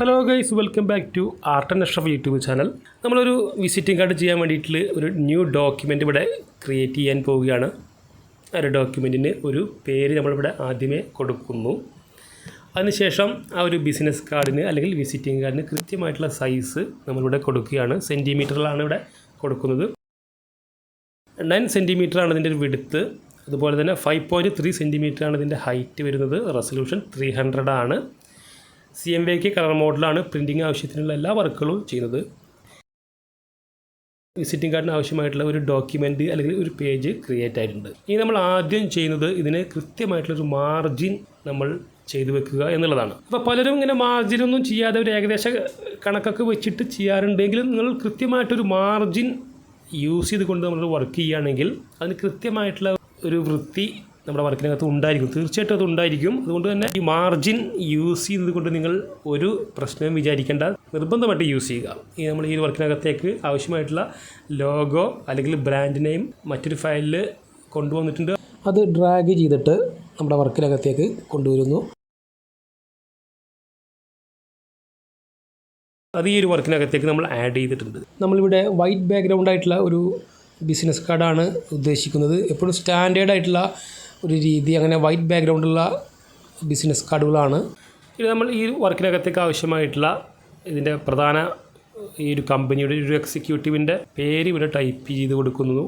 Hello guys welcome back to art and Ashraf YouTube channel നമ്മളൊരു visiting card ചെയ്യാൻ വേണ്ടിയിട്ട് ഒരു ന്യൂ ഡോക്യുമെന്റ് ഇവിടെ ക്രിയേറ്റ് ചെയ്യാൻ പോവുകയാണ്. ആ ഒരു ഡോക്യുമെന്റിന് ഒരു പേര് നമ്മളിവിടെ ആദ്യമേ കൊടുക്കുന്നു. അതിനുശേഷം ആ ഒരു ബിസിനസ് കാർഡിന് അല്ലെങ്കിൽ വിസിറ്റിംഗ് കാർഡിന് കൃത്യമായിട്ടുള്ള സൈസ് നമ്മളിവിടെ കൊടുക്കുകയാണ്. സെന്റിമീറ്ററിലാണ് ഇവിടെ കൊടുക്കുന്നത്. നയൻ ആണ് ഇതിന്റെ ഒരു വിടുത്ത് അതുപോലെ തന്നെ ഫൈവ് പോയിന്റ് ത്രീ ആണ് ഇതിന്റെ ഹൈറ്റ് വരുന്നത്. റെസൊല്യൂഷൻ ത്രീ ഹൺഡ്രഡ് ആണ്. സി എം വിക്ക് കളർ മോഡലാണ് പ്രിന്റിങ് ആവശ്യത്തിനുള്ള എല്ലാ വർക്കുകളും ചെയ്യുന്നത്. വിസിറ്റിംഗ് കാർഡിന് ആവശ്യമായിട്ടുള്ള ഒരു ഡോക്യുമെന്റ് അല്ലെങ്കിൽ ഒരു പേജ് ക്രിയേറ്റ് ആയിട്ടുണ്ട്. ഇനി നമ്മൾ ആദ്യം ചെയ്യുന്നത് ഇതിന് കൃത്യമായിട്ടുള്ളൊരു മാർജിൻ നമ്മൾ ചെയ്തു വെക്കുക എന്നുള്ളതാണ്. അപ്പോൾ പലരും ഇങ്ങനെ മാർജിനൊന്നും ചെയ്യാതെ ഒരു ഏകദേശ കണക്കൊക്കെ വെച്ചിട്ട് ചെയ്യാറുണ്ടെങ്കിലും നിങ്ങൾ കൃത്യമായിട്ടൊരു മാർജിൻ യൂസ് ചെയ്തുകൊണ്ട് നമ്മൾ വർക്ക് ചെയ്യുകയാണെങ്കിൽ അതിന് കൃത്യമായിട്ടുള്ള ഒരു വൃത്തി നമ്മുടെ വർക്കിനകത്ത് ഉണ്ടായിരിക്കും. തീർച്ചയായിട്ടും അത് ഉണ്ടായിരിക്കും. അതുകൊണ്ട് തന്നെ ഈ മാർജിൻ യൂസ് ചെയ്യുന്നത് കൊണ്ട് നിങ്ങൾ ഒരു പ്രശ്നവും വിചാരിക്കേണ്ട. നിർബന്ധമായിട്ട് യൂസ് ചെയ്യുക. ഈ നമ്മൾ ഈ വർക്കിനകത്തേക്ക് ആവശ്യമായിട്ടുള്ള ലോഗോ അല്ലെങ്കിൽ ബ്രാൻഡ് നെയിം മറ്റൊരു ഫയലിൽ കൊണ്ടുവന്നിട്ടുണ്ട്. അത് ഡ്രാഗ് ചെയ്തിട്ട് നമ്മുടെ വർക്കിനകത്തേക്ക് കൊണ്ടുവരുന്നു. അത് ഈ ഒരു വർക്കിനകത്തേക്ക് നമ്മൾ ആഡ് ചെയ്തിട്ടുണ്ട്. നമ്മളിവിടെ വൈറ്റ് ബാക്ക്ഗ്രൗണ്ട് ആയിട്ടുള്ള ഒരു ബിസിനസ് കാർഡാണ് ഉദ്ദേശിക്കുന്നത്. എപ്പോഴും സ്റ്റാൻഡേർഡ് ആയിട്ടുള്ള ഒരു രീതി അങ്ങനെ വൈറ്റ് ബാക്ക്ഗ്രൗണ്ടുള്ള ബിസിനസ് കാർഡുകളാണ്. ഇത് നമ്മൾ ഈ വർക്കിനകത്തേക്ക് ആവശ്യമായിട്ടുള്ള ഇതിന്റെ പ്രധാന ഈ ഒരു കമ്പനിയുടെ ഒരു എക്സിക്യൂട്ടീവിന്റെ പേര് ഇവിടെ ടൈപ്പ് ചെയ്ത് കൊടുക്കുന്നു.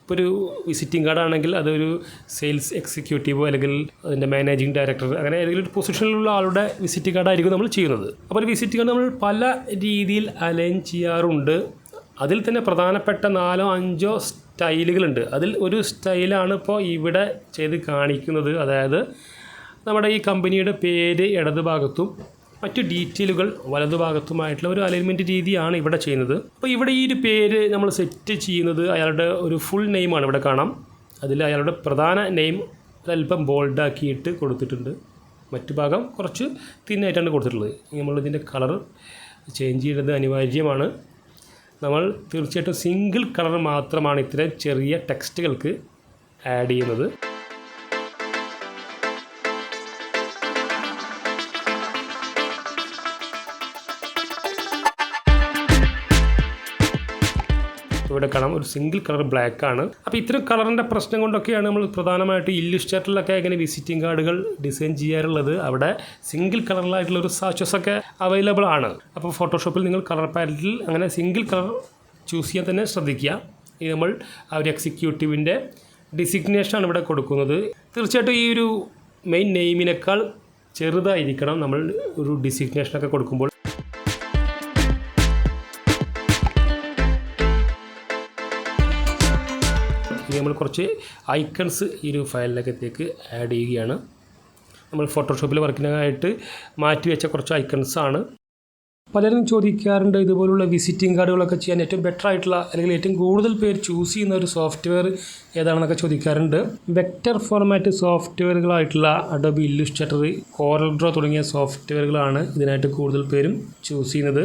ഇപ്പോൾ ഒരു വിസിറ്റിംഗ് കാർഡാണെങ്കിൽ അതൊരു സെയിൽസ് എക്സിക്യൂട്ടീവ് അല്ലെങ്കിൽ അതിന്റെ മാനേജിംഗ് ഡയറക്ടർ അങ്ങനെ ഏതെങ്കിലും ഒരു പൊസിഷനിലുള്ള ആളുടെ വിസിറ്റിംഗ് കാർഡായിരിക്കും നമ്മൾ ചെയ്യുന്നത്. അപ്പോൾ ഒരു വിസിറ്റിംഗ് കാർഡ് നമ്മൾ പല രീതിയിൽ അലൈൻ ചെയ്യാറുണ്ട്. അതിൽ തന്നെ പ്രധാനപ്പെട്ട നാലോ അഞ്ചോ സ്റ്റൈലുകളുണ്ട്. അതിൽ ഒരു സ്റ്റൈലാണ് ഇപ്പോൾ ഇവിടെ ചെയ്ത് കാണിക്കുന്നത്. അതായത് നമ്മുടെ ഈ കമ്പനിയുടെ പേര് ഇടതുഭാഗത്തും മറ്റു ഡീറ്റെയിലുകൾ വലതുഭാഗത്തുമായിട്ടുള്ള ഒരു അലൈൻമെന്റ് രീതിയാണ് ഇവിടെ ചെയ്യുന്നത്. അപ്പോൾ ഇവിടെ ഈ ഒരു പേര് നമ്മൾ സെറ്റ് ചെയ്യുന്നത് അയാളുടെ ഒരു ഫുൾ നെയിമാണ് ഇവിടെ കാണാം. അതിൽ അയാളുടെ പ്രധാന നെയിം ഒരല്പം ബോൾഡാക്കിയിട്ട് കൊടുത്തിട്ടുണ്ട്. മറ്റു ഭാഗം കുറച്ച് തിന്നായിട്ടാണ് കൊടുത്തിട്ടുള്ളത്. നമ്മളിതിന്റെ കളർ ചേഞ്ച് ചെയ്യുന്നത് അനിവാര്യമാണ്. നമ്മൾ തീർച്ചയായിട്ടും സിംഗിൾ കളർ മാത്രമാണ് ഇത്തരം ചെറിയ ടെക്സ്റ്റുകൾക്ക് ആഡ് ചെയ്യുന്നത്. ഇവിടെ കാണാം ഒരു സിംഗിൾ കളർ ബ്ലാക്ക് ആണ്. അപ്പോൾ ഇത്തരം കളറിന്റെ പ്രശ്നം കൊണ്ടൊക്കെയാണ് നമ്മൾ പ്രധാനമായിട്ട് ഇല്ലുസ്ട്രേറ്ററിലൊക്കെ ഇങ്ങനെ വിസിറ്റിംഗ് കാർഡുകൾ ഡിസൈൻ ചെയ്യാറുള്ളത്. അവിടെ സിംഗിൾ കളറിലായിട്ടുള്ള ഒരു സാച്ചസ് ഒക്കെ അവൈലബിൾ ആണ്. അപ്പോൾ ഫോട്ടോഷോപ്പിൽ നിങ്ങൾ കളർ പാലറ്റിൽ അങ്ങനെ സിംഗിൾ കളർ ചൂസ് ചെയ്യാൻ തന്നെ ശ്രദ്ധിക്കുക. ഇത് നമ്മൾ ആ ഒരു എക്സിക്യൂട്ടീവിന്റെ ഡിസിഗ്നേഷനാണ് ഇവിടെ കൊടുക്കുന്നത്. തീർച്ചയായിട്ടും ഈ ഒരു മെയിൻ നെയിമിനേക്കാൾ ചെറുതായിരിക്കണം നമ്മൾ ഒരു ഡിസിഗ്നേഷനൊക്കെ കൊടുക്കുമ്പോൾ. കുറച്ച് ഐക്കൺസ് ഈ ഒരു ഫയലിനകത്തേക്ക് ആഡ് ചെയ്യുകയാണ്. നമ്മൾ ഫോട്ടോഷോപ്പിൽ വർക്കിനായിട്ട് മാറ്റി വെച്ച കുറച്ച് ഐക്കൺസ് ആണ്. പലരും ചോദിക്കാറുണ്ട് ഇതുപോലുള്ള വിസിറ്റിംഗ് കാർഡുകളൊക്കെ ചെയ്യാൻ ഏറ്റവും ബെറ്റർ ആയിട്ടുള്ള അല്ലെങ്കിൽ ഏറ്റവും കൂടുതൽ പേർ ചൂസ് ചെയ്യുന്ന ഒരു സോഫ്റ്റ്വെയർ ഏതാണെന്നൊക്കെ ചോദിക്കാറുണ്ട്. വെക്റ്റർ ഫോർമാറ്റ് സോഫ്റ്റ്വെയറുകളായിട്ടുള്ള അഡോബി ഇല്ലുസ്ട്രേറ്റർ കോറൽ ഡ്രോ തുടങ്ങിയ സോഫ്റ്റ്വെയറുകളാണ് ഇതിനായിട്ട് കൂടുതൽ പേരും ചൂസ് ചെയ്യുന്നത്.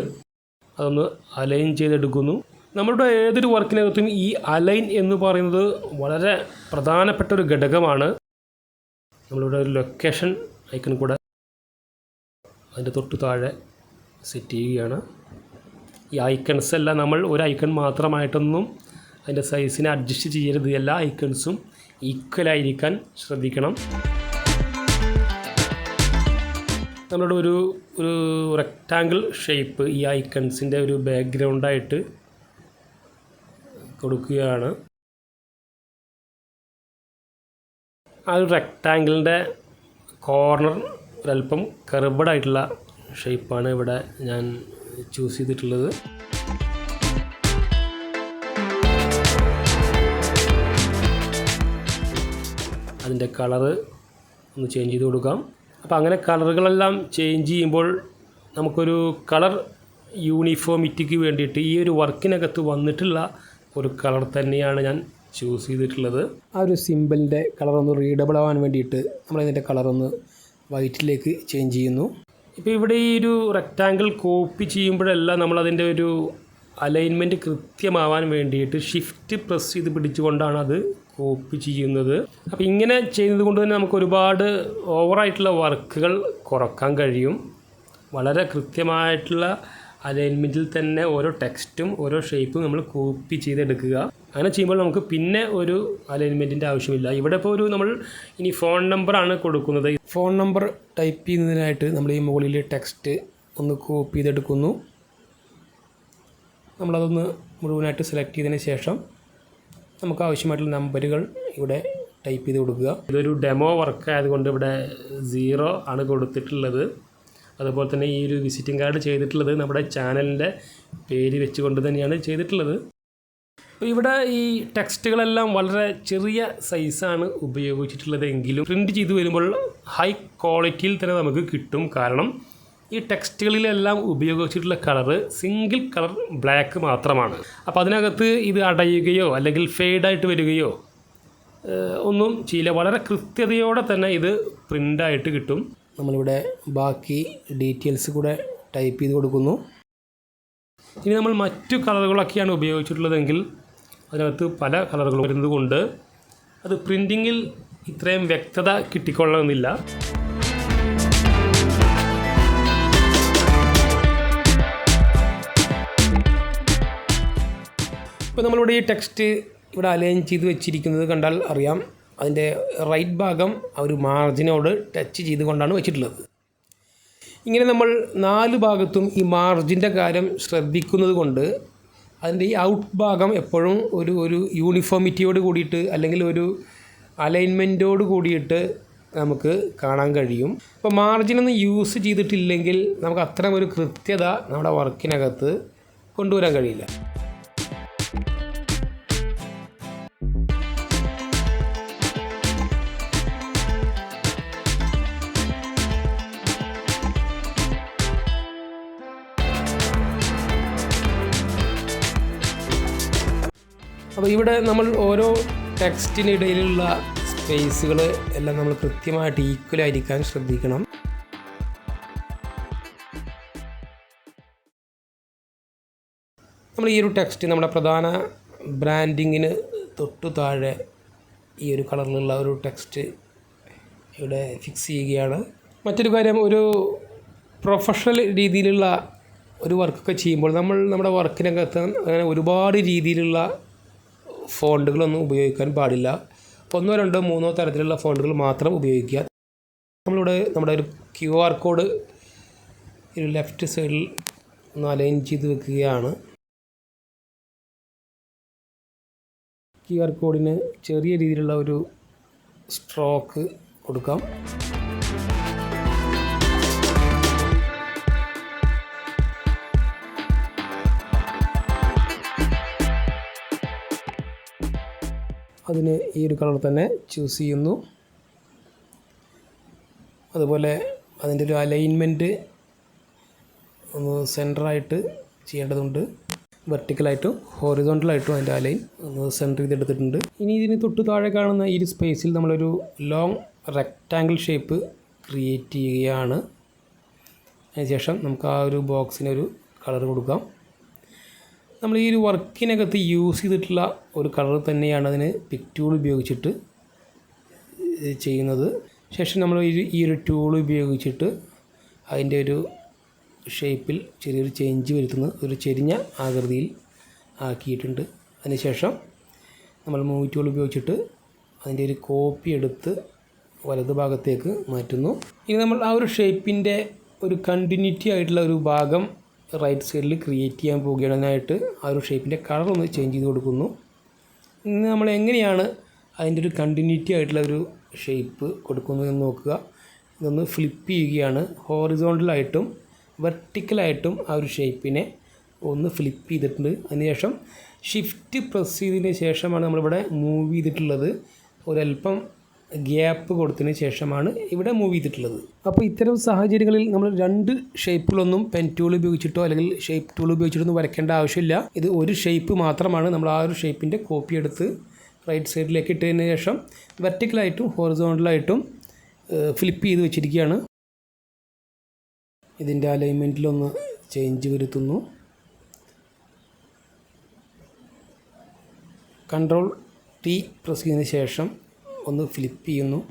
അതൊന്ന് അലൈൻ ചെയ്തെടുക്കുന്നു. നമ്മളുടെ ഏതൊരു വർക്കിനകത്തും ഈ അലൈൻ എന്ന് പറയുന്നത് വളരെ പ്രധാനപ്പെട്ട ഒരു ഘടകമാണ്. നമ്മളിവിടെ ഒരു ലൊക്കേഷൻ ഐക്കൺ കൂടെ അതിന്റെ തൊട്ട് താഴെ സെറ്റ് ചെയ്യുകയാണ്. ഈ ഐക്കൺസ് എല്ലാം നമ്മൾ ഒരു ഐക്കൺ മാത്രമായിട്ടൊന്നും അതിന്റെ സൈസിനെ അഡ്ജസ്റ്റ് ചെയ്യരുത്. എല്ലാ ഐക്കൺസും ഈക്വലായിരിക്കാൻ ശ്രദ്ധിക്കണം. നമ്മളുടെ ഒരു ഒരു റെക്റ്റാങ്കിൾ ഷേപ്പ് ഈ ഐക്കൺസിന്റെ ഒരു ബാക്ക്ഗ്രൗണ്ടായിട്ട് കൊടുക്കുകയാണ്. ആ ഒരു റെക്റ്റാങ്കിളിന്റെ കോർണർ ഒരല്പം കർവഡ് ആയിട്ടുള്ള ഷേപ്പാണ് ഇവിടെ ഞാൻ ചൂസ് ചെയ്തിട്ടുള്ളത്. അതിന്റെ കളറ് ഒന്ന് ചേഞ്ച് ചെയ്ത് കൊടുക്കാം. അപ്പോൾ അങ്ങനെ കളറുകളെല്ലാം ചേഞ്ച് ചെയ്യുമ്പോൾ നമുക്കൊരു കളർ യൂണിഫോമിറ്റിക്ക് വേണ്ടിയിട്ട് ഈ ഒരു വർക്കിനകത്ത് വന്നിട്ടുള്ള ഒരു കളർ തന്നെയാണ് ഞാൻ ചൂസ് ചെയ്തിട്ടുള്ളത്. ആ ഒരു സിമ്പിളിന്റെ കളർ ഒന്ന് റീഡബിൾ ആവാൻ വേണ്ടിയിട്ട് നമ്മളതിന്റെ കളർ ഒന്ന് വൈറ്റിലേക്ക് ചേഞ്ച് ചെയ്യുന്നു. ഇപ്പോൾ ഇവിടെ ഈ ഒരു റെക്റ്റാങ്കിൾ കോപ്പി ചെയ്യുമ്പോഴെല്ലാം നമ്മളതിന്റെ ഒരു അലൈൻമെന്റ് കൃത്യമാവാൻ വേണ്ടിയിട്ട് ഷിഫ്റ്റ് പ്രസ് ചെയ്ത് പിടിച്ചുകൊണ്ടാണ് അത് കോപ്പി ചെയ്യുന്നത്. അപ്പോൾ ഇങ്ങനെ ചെയ്യുന്നത് കൊണ്ട് തന്നെ നമുക്ക് ഒരുപാട് ഓവറായിട്ടുള്ള വർക്കുകൾ കുറയ്ക്കാൻ കഴിയും. വളരെ കൃത്യമായിട്ടുള്ള അലൈൻമെന്റിൽ തന്നെ ഓരോ ടെക്സ്റ്റും ഓരോ ഷേപ്പും നമ്മൾ കോപ്പി ചെയ്തെടുക്കുക. അങ്ങനെ ചെയ്യുമ്പോൾ നമുക്ക് പിന്നെ ഒരു അലൈൻമെന്റിന്റെ ആവശ്യമില്ല. ഇവിടെ ഇപ്പോൾ ഒരു നമ്മൾ ഇനി ഫോൺ നമ്പറാണ് കൊടുക്കുന്നത്. ഫോൺ നമ്പർ ടൈപ്പ് ചെയ്യുന്നതിനായിട്ട് നമ്മൾ ഈ മുകളിൽ ടെക്സ്റ്റ് ഒന്ന് കോപ്പി ചെയ്തെടുക്കുന്നു. നമ്മളതൊന്ന് മുഴുവനായിട്ട് സെലക്ട് ചെയ്തതിന് ശേഷം നമുക്ക് ആവശ്യമായിട്ടുള്ള നമ്പറുകൾ ഇവിടെ ടൈപ്പ് ചെയ്ത് കൊടുക്കുക. ഇതൊരു ഡെമോ വർക്ക് ആയതുകൊണ്ട് ഇവിടെ സീറോ ആണ് കൊടുത്തിട്ടുള്ളത്. അതുപോലെ തന്നെ ഈ ഒരു വിസിറ്റിംഗ് കാർഡ് ചെയ്തിട്ടുള്ളത് നമ്മുടെ ചാനലിന്റെ പേര് വെച്ചുകൊണ്ട് തന്നെയാണ് ചെയ്തിട്ടുള്ളത്. ഇവിടെ ഈ ടെക്സ്റ്റുകളെല്ലാം വളരെ ചെറിയ സൈസാണ് ഉപയോഗിച്ചിട്ടുള്ളത് എങ്കിലും പ്രിന്റ് ചെയ്ത് വരുമ്പോൾ ഹൈ ക്വാളിറ്റിയിൽ തന്നെ നമുക്ക് കിട്ടും. കാരണം ഈ ടെക്സ്റ്റുകളിലെല്ലാം ഉപയോഗിച്ചിട്ടുള്ള കളറ് സിംഗിൾ കളർ ബ്ലാക്ക് മാത്രമാണ്. അപ്പോൾ അതിനകത്ത് ഇത് അടയുകയോ അല്ലെങ്കിൽ ഫെയ്ഡായിട്ട് വരികയോ ഒന്നും ചെയ്യില്ല. വളരെ കൃത്യതയോടെ തന്നെ ഇത് പ്രിന്റായിട്ട് കിട്ടും. നമ്മളിവിടെ ബാക്കി ഡീറ്റെയിൽസ് കൂടെ ടൈപ്പ് ചെയ്ത് കൊടുക്കുന്നു. ഇനി നമ്മൾ മറ്റു കളറുകളൊക്കെയാണ് ഉപയോഗിച്ചിട്ടുള്ളതെങ്കിൽ അതിനകത്ത് പല കളറുകൾ വരുന്നത് കൊണ്ട് അത് പ്രിന്റിങ്ങിൽ ഇത്രയും വ്യക്തത കിട്ടിക്കൊള്ളണമെന്നില്ല. ഇപ്പോൾ നമ്മളിവിടെ ഈ ടെക്സ്റ്റ് ഇവിടെ അലൈൻ ചെയ്ത് വെച്ചിരിക്കുന്നത് കണ്ടാൽ അറിയാം. അതിന്റെ റൈറ്റ് ഭാഗം ആ ഒരു മാർജിനോട് ടച്ച് ചെയ്തുകൊണ്ടാണ് വെച്ചിട്ടുള്ളത്. ഇങ്ങനെ നമ്മൾ നാല് ഭാഗത്തും ഈ മാർജിന്റെ കാര്യം ശ്രദ്ധിക്കുന്നത് കൊണ്ട് അതിന്റെ ഈ ഔട്ട് ഭാഗം എപ്പോഴും ഒരു ഒരു യൂണിഫോമിറ്റിയോട് കൂടിയിട്ട് അല്ലെങ്കിൽ ഒരു അലൈൻമെന്റോട് കൂടിയിട്ട് നമുക്ക് കാണാൻ കഴിയും. ഇപ്പോൾ മാർജിനൊന്നും യൂസ് ചെയ്തിട്ടില്ലെങ്കിൽ നമുക്ക് അത്തരം ഒരു കൃത്യത നമ്മുടെ വർക്കിനകത്ത് കൊണ്ടുവരാൻ കഴിയില്ല. അപ്പോൾ ഇവിടെ നമ്മൾ ഓരോ ടെക്സ്റ്റിനിടയിലുള്ള സ്പേസുകൾ എല്ലാം നമ്മൾ കൃത്യമായിട്ട് ഈക്വൽ ആയിരിക്കാൻ ശ്രദ്ധിക്കണം. നമ്മൾ ഈ ഒരു ടെക്സ്റ്റ് നമ്മുടെ പ്രധാന ബ്രാൻഡിങ്ങിന് തൊട്ടു താഴെ ഈ ഒരു കളറിലുള്ള ഒരു ടെക്സ്റ്റ് ഇവിടെ ഫിക്സ് ചെയ്യുകയാണ്. മറ്റൊരു കാര്യം ഒരു പ്രൊഫഷണൽ രീതിയിലുള്ള ഒരു വർക്കൊക്കെ ചെയ്യുമ്പോൾ നമ്മൾ നമ്മുടെ വർക്കിനകത്ത് അങ്ങനെ ഒരുപാട് രീതിയിലുള്ള ഫോണ്ടുകളൊന്നും ഉപയോഗിക്കാൻ പാടില്ല. ഒന്നോ രണ്ടോ മൂന്നോ തരത്തിലുള്ള ഫോണ്ടുകൾ മാത്രം ഉപയോഗിക്കുക. നമ്മളിവിടെ നമ്മുടെ ഒരു ക്യു ആർ കോഡ് ഒരു ലെഫ്റ്റ് സൈഡിൽ ഒന്ന് അലൈൻ ചെയ്ത് വെക്കുകയാണ്. ക്യു ആർ കോഡിന് ചെറിയ രീതിയിലുള്ള ഒരു സ്ട്രോക്ക് കൊടുക്കാം. അതിന് ഈ ഒരു കളർ തന്നെ ചൂസ് ചെയ്യുന്നു. അതുപോലെ അതിന്റെ ഒരു അലൈൻമെന്റ് ഒന്ന് സെന്ററായിട്ട് ചെയ്യേണ്ടതുണ്ട്. വെർട്ടിക്കലായിട്ടും ഹോറിസോണ്ടലായിട്ടും അതിന്റെ അലൈൻ സെന്റർ ചെയ്തെടുത്തിട്ടുണ്ട്. ഇനി ഇതിന് തൊട്ട് താഴെ കാണുന്ന ഈ ഒരു സ്പേസിൽ നമ്മളൊരു ലോങ് റെക്റ്റാങ്കിൾ ഷേപ്പ് ക്രിയേറ്റ് ചെയ്യുകയാണ്. അതിനുശേഷം നമുക്ക് ആ ഒരു ബോക്സിനൊരു കളർ കൊടുക്കാം. നമ്മൾ ഈ ഒരു വർക്കിനകത്ത് യൂസ് ചെയ്തിട്ടുള്ള ഒരു കളർ തന്നെയാണ് അതിന് പിക് ടൂൾ ഉപയോഗിച്ചിട്ട് ചെയ്യുന്നത്. ശേഷം നമ്മൾ ഈ- ഈ ഒരു ടൂൾ ഉപയോഗിച്ചിട്ട് അതിന്റെ ഒരു ഷേപ്പിൽ ചെറിയൊരു ചേഞ്ച് വരുത്തുന്ന ഒരു ചെരിഞ്ഞ ആകൃതിയിൽ ആക്കിയിട്ടുണ്ട്. അതിനുശേഷം നമ്മൾ മൂവി ടൂൾ ഉപയോഗിച്ചിട്ട് അതിന്റെ ഒരു കോപ്പി എടുത്ത് വലത് ഭാഗത്തേക്ക് മാറ്റുന്നു. ഇനി നമ്മൾ ആ ഒരു ഷേപ്പിന്റെ ഒരു കണ്ടിന്യൂറ്റി ആയിട്ടുള്ള ഒരു ഭാഗം റൈറ്റ് സൈഡിൽ ക്രിയേറ്റ് ചെയ്യാൻ പോകുകയാണതിനായിട്ട് ആ ഒരു ഷേപ്പിന്റെ കളർ ഒന്ന് ചേഞ്ച് ചെയ്ത് കൊടുക്കുന്നു. ഇന്ന് നമ്മൾ എങ്ങനെയാണ് അതിന്റെ ഒരു കണ്ടിന്യൂറ്റി ആയിട്ടുള്ള ഒരു ഷേപ്പ് കൊടുക്കുന്നത് എന്ന് നോക്കുക. ഇതൊന്ന് ഫ്ലിപ്പ് ചെയ്യുകയാണ്. ഹോറിസോണ്ടലായിട്ടും വെർട്ടിക്കലായിട്ടും ആ ഒരു ഷേപ്പിനെ ഒന്ന് ഫ്ലിപ്പ് ചെയ്തിട്ടുണ്ട്. അതിനുശേഷം ഷിഫ്റ്റ് പ്രസ് ചെയ്തതിന് ശേഷമാണ് നമ്മളിവിടെ മൂവ് ചെയ്തിട്ടുള്ളത്. ഒരല്പം ഗ്യാപ്പ് കൊടുത്തതിന് ശേഷമാണ് ഇവിടെ മൂവ് ചെയ്തിട്ടുള്ളത്. അപ്പോൾ ഇത്തരം സാഹചര്യങ്ങളിൽ നമ്മൾ രണ്ട് ഷേപ്പുകളൊന്നും പെൻ ടൂൾ ഉപയോഗിച്ചിട്ടോ അല്ലെങ്കിൽ ഷേപ്പ് ടൂൾ ഉപയോഗിച്ചിട്ടൊന്നും വരയ്ക്കേണ്ട ആവശ്യമില്ല. ഇത് ഒരു ഷേപ്പ് മാത്രമാണ്. നമ്മൾ ആ ഒരു ഷേപ്പിന്റെ കോപ്പി എടുത്ത് റൈറ്റ് സൈഡിലേക്ക് ഇട്ടതിന് ശേഷം വെർട്ടിക്കലായിട്ടും ഹോറിസോണ്ടലായിട്ടും ഫ്ലിപ്പ് ചെയ്ത് വെച്ചിരിക്കുകയാണ്. ഇതിന്റെ അലൈൻമെന്റിലൊന്ന് ചേഞ്ച് വരുത്തുന്നു. കൺട്രോൾ ടി പ്രസ് ചെയ്തതിന് ശേഷം ഒന്ന് ഫ്ലിപ്പ് ചെയ്യുന്നു.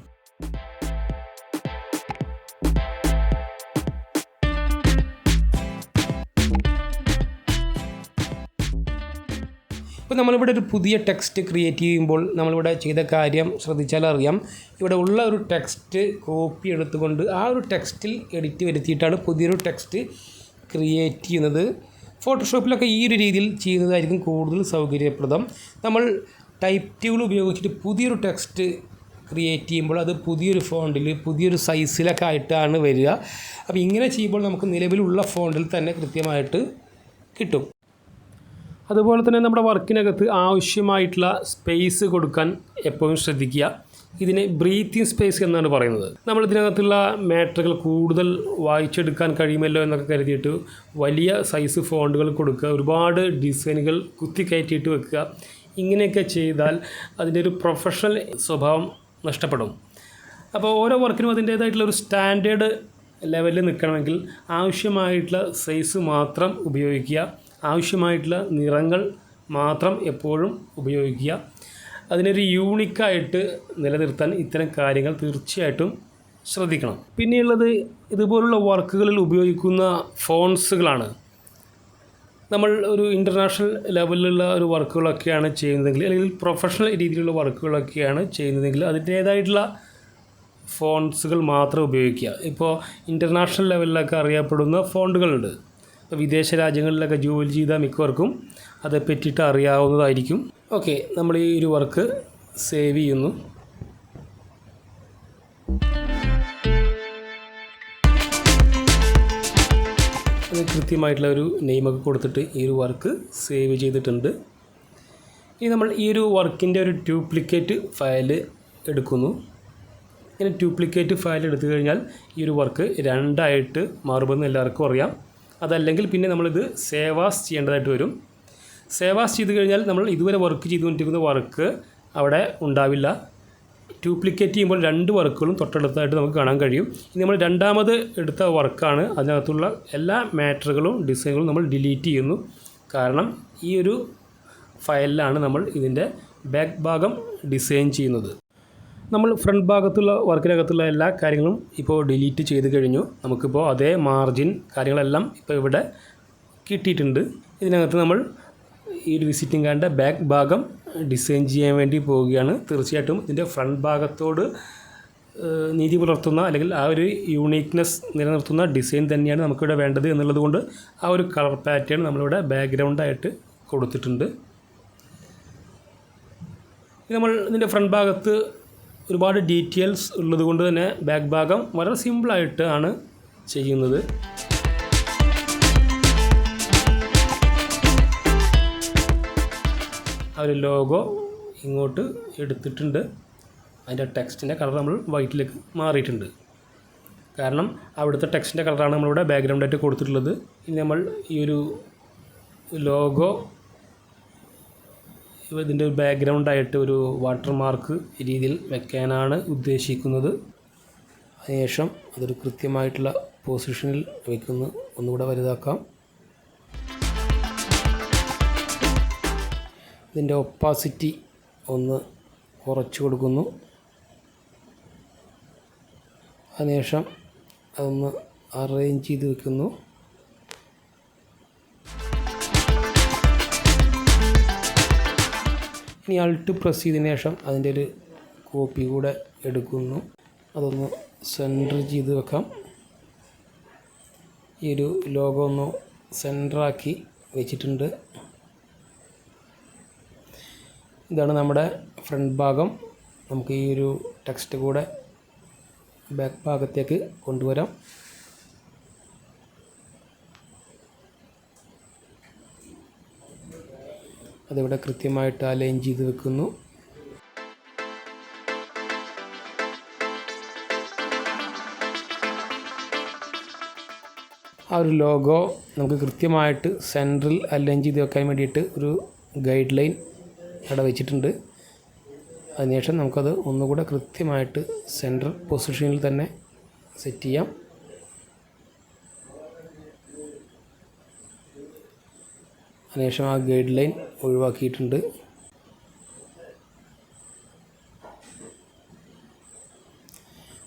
ഇപ്പോൾ നമ്മളിവിടെ ഒരു പുതിയ ടെക്സ്റ്റ് ക്രിയേറ്റ് ചെയ്യുമ്പോൾ നമ്മളിവിടെ ചെയ്ത കാര്യം ശ്രദ്ധിച്ചാൽ അറിയാം. ഇവിടെ ഉള്ള ഒരു ടെക്സ്റ്റ് കോപ്പി എടുത്തുകൊണ്ട് ആ ഒരു ടെക്സ്റ്റിൽ എഡിറ്റ് വരുത്തിയിട്ടാണ് പുതിയൊരു ടെക്സ്റ്റ് ക്രിയേറ്റ് ചെയ്യുന്നത്. ഫോട്ടോഷോപ്പിലൊക്കെ ഈ ഒരു രീതിയിൽ ചെയ്യുന്നതായിരിക്കും കൂടുതൽ സൗകര്യപ്രദം. നമ്മൾ ടൈപ്പ് ടൂൾ ഉപയോഗിച്ചിട്ട് പുതിയൊരു ടെക്സ്റ്റ് ക്രിയേറ്റ് ചെയ്യുമ്പോൾ അത് പുതിയൊരു ഫോണ്ടിൽ പുതിയൊരു സൈസിലൊക്കെ ആയിട്ടാണ് വരിക. അപ്പോൾ ഇങ്ങനെ ചെയ്യുമ്പോൾ നമുക്ക് നിലവിലുള്ള ഫോണ്ടിൽ തന്നെ കൃത്യമായിട്ട് കിട്ടും. അതുപോലെ തന്നെ നമ്മുടെ വർക്കിനകത്ത് ആവശ്യമായിട്ടുള്ള സ്പേസ് കൊടുക്കാൻ എപ്പോഴും ശ്രദ്ധിക്കുക. ഇതിനെ ബ്രീത്തിങ് സ്പേസ് എന്നാണ് പറയുന്നത്. നമ്മൾ ഇതിനകത്തുള്ള മാറ്ററുകൾ കൂടുതൽ വായിച്ചെടുക്കാൻ കഴിയുമല്ലോ എന്നൊക്കെ കരുതിയിട്ട് വലിയ സൈസ് ഫോണ്ടുകൾ കൊടുക്കുക. ഒരുപാട് ഡിസൈനുകൾ കുത്തി കയറ്റിയിട്ട് വെക്കുക. ഇങ്ങനെയൊക്കെ ചെയ്താൽ അതിന്റെ ഒരു പ്രൊഫഷണൽ സ്വഭാവം നഷ്ടപ്പെടും. അപ്പോൾ ഓരോ വർക്കിനും അതിന്റേതായിട്ടുള്ള ഒരു സ്റ്റാൻഡേർഡ് ലെവലിൽ നിൽക്കണമെങ്കിൽ ആവശ്യമായിട്ടുള്ള സൈസ് മാത്രം ഉപയോഗിക്കുക. ആവശ്യമായിട്ടുള്ള നിറങ്ങൾ മാത്രം എപ്പോഴും ഉപയോഗിക്കുക. അതിനൊരു യൂണിക്കായിട്ട് നിലനിർത്താൻ ഇത്തരം കാര്യങ്ങൾ തീർച്ചയായിട്ടും ശ്രദ്ധിക്കണം. പിന്നെയുള്ളത് ഇതുപോലുള്ള വർക്കുകളിൽ ഉപയോഗിക്കുന്ന ഫോൺസുകളാണ് നമ്മൾ ഒരു ഇന്റർനാഷണൽ ലെവലിലുള്ള ഒരു വർക്കുകളൊക്കെയാണ് ചെയ്യുന്നതെങ്കിൽ അല്ലെങ്കിൽ പ്രൊഫഷണൽ രീതിയിലുള്ള വർക്കുകളൊക്കെയാണ് ചെയ്യുന്നതെങ്കിൽ അതിന്റേതായിട്ടുള്ള ഫോൺസുകൾ മാത്രം ഉപയോഗിക്കുക. ഇപ്പോൾ ഇന്റർനാഷണൽ ലെവലിലൊക്കെ അറിയപ്പെടുന്ന ഫോണ്ടുകളുണ്ട് വിദേശ രാജ്യങ്ങളിലൊക്കെ ജോലി ചെയ്ത മിക്കവർക്കും അത് പറ്റിയിട്ട് അറിയാവുന്നതായിരിക്കും. ഓക്കെ നമ്മൾ ഈ ഒരു വർക്ക് സേവ് ചെയ്യുന്നു. കൃത്യമായിട്ടുള്ള ഒരു നെയിമൊക്കെ കൊടുത്തിട്ട് ഈ ഒരു വർക്ക് സേവ് ചെയ്തിട്ടുണ്ട്. ഇനി നമ്മൾ ഈ ഒരു വർക്കിന്റെ ഒരു ഡ്യൂപ്ലിക്കേറ്റ് ഫയൽ എടുക്കുന്നു. ഇങ്ങനെ ഡ്യൂപ്ലിക്കേറ്റ് ഫയൽ എടുത്തു കഴിഞ്ഞാൽ ഈ ഒരു വർക്ക് രണ്ടായിട്ട് മാറുമെന്ന് എല്ലാവർക്കും അറിയാം. അതല്ലെങ്കിൽ പിന്നെ നമ്മളിത് സേവാസ് ചെയ്യേണ്ടതായിട്ട് വരും. സേവാസ് ചെയ്ത് കഴിഞ്ഞാൽ നമ്മൾ ഇതുവരെ വർക്ക് ചെയ്തുകൊണ്ടിരിക്കുന്ന വർക്ക് അവിടെ ഉണ്ടാവില്ല. ഡ്യൂപ്ലിക്കേറ്റ് ചെയ്യുമ്പോൾ രണ്ട് വർക്കുകളും തൊട്ടടുത്തായിട്ട് നമുക്ക് കാണാൻ കഴിയും. ഇനി നമ്മൾ രണ്ടാമത് എടുത്ത വർക്കാണ്. അതിനകത്തുള്ള എല്ലാ മാറ്ററുകളും ഡിസൈനുകളും നമ്മൾ ഡിലീറ്റ് ചെയ്യുന്നു. കാരണം ഈ ഒരു ഫയലിലാണ് നമ്മൾ ഇതിന്റെ ബാക്ക് ഭാഗം ഡിസൈൻ ചെയ്യുന്നത്. നമ്മൾ ഫ്രണ്ട് ഭാഗത്തുള്ള വർക്കിനകത്തുള്ള എല്ലാ കാര്യങ്ങളും ഇപ്പോൾ ഡിലീറ്റ് ചെയ്ത് കഴിഞ്ഞു. നമുക്കിപ്പോൾ അതേ മാർജിൻ കാര്യങ്ങളെല്ലാം ഇപ്പോൾ ഇവിടെ കിട്ടിയിട്ടുണ്ട്. ഇതിനകത്ത് നമ്മൾ ഈ ഒരു വിസിറ്റിംഗ് കാർഡിന്റെ ബാക്ക് ഭാഗം ഡിസൈൻ ചെയ്യാൻ വേണ്ടി പോവുകയാണ്. തീർച്ചയായിട്ടും ഇതിന്റെ ഫ്രണ്ട് ഭാഗത്തോട് നീതി പുലർത്തുന്ന അല്ലെങ്കിൽ ആ ഒരു യൂണീക്നെസ് നിലനിർത്തുന്ന ഡിസൈൻ തന്നെയാണ് നമുക്കിവിടെ വേണ്ടത് എന്നുള്ളത് കൊണ്ട് ആ ഒരു കളർ പാറ്റേൺ നമ്മളിവിടെ ബാക്ക്ഗ്രൗണ്ടായിട്ട് കൊടുത്തിട്ടുണ്ട്. നമ്മൾ ഇതിന്റെ ഫ്രണ്ട് ഭാഗത്ത് ഒരുപാട് ഡീറ്റെയിൽസ് ഉള്ളതുകൊണ്ട് തന്നെ ബാക്ക് ഭാഗം വളരെ സിമ്പിളായിട്ട് ആണ് ചെയ്യുന്നത്. ആ ഒരു ലോഗോ ഇങ്ങോട്ട് എടുത്തിട്ടുണ്ട്. അതിന്റെ ടെക്സ്റ്റിന്റെ കളർ നമ്മൾ വൈറ്റിലേക്ക് മാറിയിട്ടുണ്ട്. കാരണം അവിടുത്തെ ടെക്സ്റ്റിന്റെ കളറാണ് നമ്മളിവിടെ ബാക്ക്ഗ്രൗണ്ടായിട്ട് കൊടുത്തിട്ടുള്ളത്. ഇനി നമ്മൾ ഈ ഒരു ലോഗോ ഇതിന്റെ ഒരു ബാക്ക്ഗ്രൗണ്ടായിട്ട് ഒരു വാട്ടർ മാർക്ക് രീതിയിൽ വെക്കാനാണ് ഉദ്ദേശിക്കുന്നത്. അതിനുശേഷം അതൊരു കൃത്യമായിട്ടുള്ള പൊസിഷനിൽ വയ്ക്കുന്നു ഒന്നുകൂടെ വലുതാക്കാം. ഇതിന്റെ ഒപ്പാസിറ്റി ഒന്ന് കുറച്ച് കൊടുക്കുന്നു. അതിനുശേഷം അതൊന്ന് അറേഞ്ച് ചെയ്ത് വെക്കുന്നു. ഇനി അൾട്ട് പ്രസ് ചെയ്തതിന് ശേഷം അതിന്റെ ഒരു കോപ്പി കൂടെ എടുക്കുന്നു. അതൊന്ന് സെന്റർ ചെയ്ത് വെക്കാം. ഈ ഒരു ലോഗോ ഒന്ന് സെന്ററാക്കി വെച്ചിട്ടുണ്ട്. ഇതാണ് നമ്മുടെ ഫ്രണ്ട് ഭാഗം. നമുക്ക് ഈ ഒരു ടെക്സ്റ്റ് കൂടെ ബാക്ക് ഭാഗത്തേക്ക് കൊണ്ടുവരാം. അതിവിടെ കൃത്യമായിട്ട് അലൈൻ ചെയ്ത് വെക്കുന്നു. ആ ഒരു ലോഗോ നമുക്ക് കൃത്യമായിട്ട് സെൻട്രൽ അലൈൻ ചെയ്ത് വെക്കാൻ വേണ്ടിയിട്ട് ഒരു ഗൈഡ് ലൈൻ അവിടെ വെച്ചിട്ടുണ്ട് അതിനുശേഷം നമുക്കത് ഒന്നുകൂടെ കൃത്യമായിട്ട് സെൻട്രൽ പൊസിഷനിൽ തന്നെ സെറ്റ് ചെയ്യാം. അതിനുശേഷം ആ ഗൈഡ് ലൈൻ ഒഴിവാക്കിയിട്ടുണ്ട്.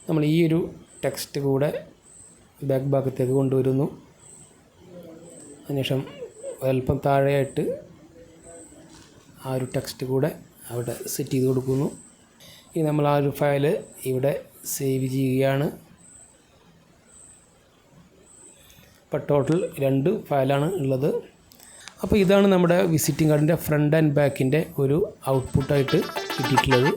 നമ്മൾ ഈ ഒരു ടെക്സ്റ്റ് കൂടെ ബാക്ക് ഭാഗത്തേക്ക് കൊണ്ടുവരുന്നു. അതിനുശേഷം അല്പം താഴെയായിട്ട് ആ ഒരു ടെക്സ്റ്റ് കൂടെ അവിടെ സെറ്റ് ചെയ്ത് കൊടുക്കുന്നു. ഇനി നമ്മൾ ആ ഒരു ഫയൽ ഇവിടെ സേവ് ചെയ്യുകയാണ്. ഇപ്പോൾ ടോട്ടൽ രണ്ട് ഫയലാണ് ഉള്ളത്. അപ്പോൾ ഇതാണ് നമ്മുടെ വിസിറ്റിംഗ് കാർഡിന്റെ ഫ്രണ്ട് ആൻഡ് ബാക്കിന്റെ ഒരു ഔട്ട്പുട്ടായിട്ട് കിട്ടിയിട്ടുള്ളത്.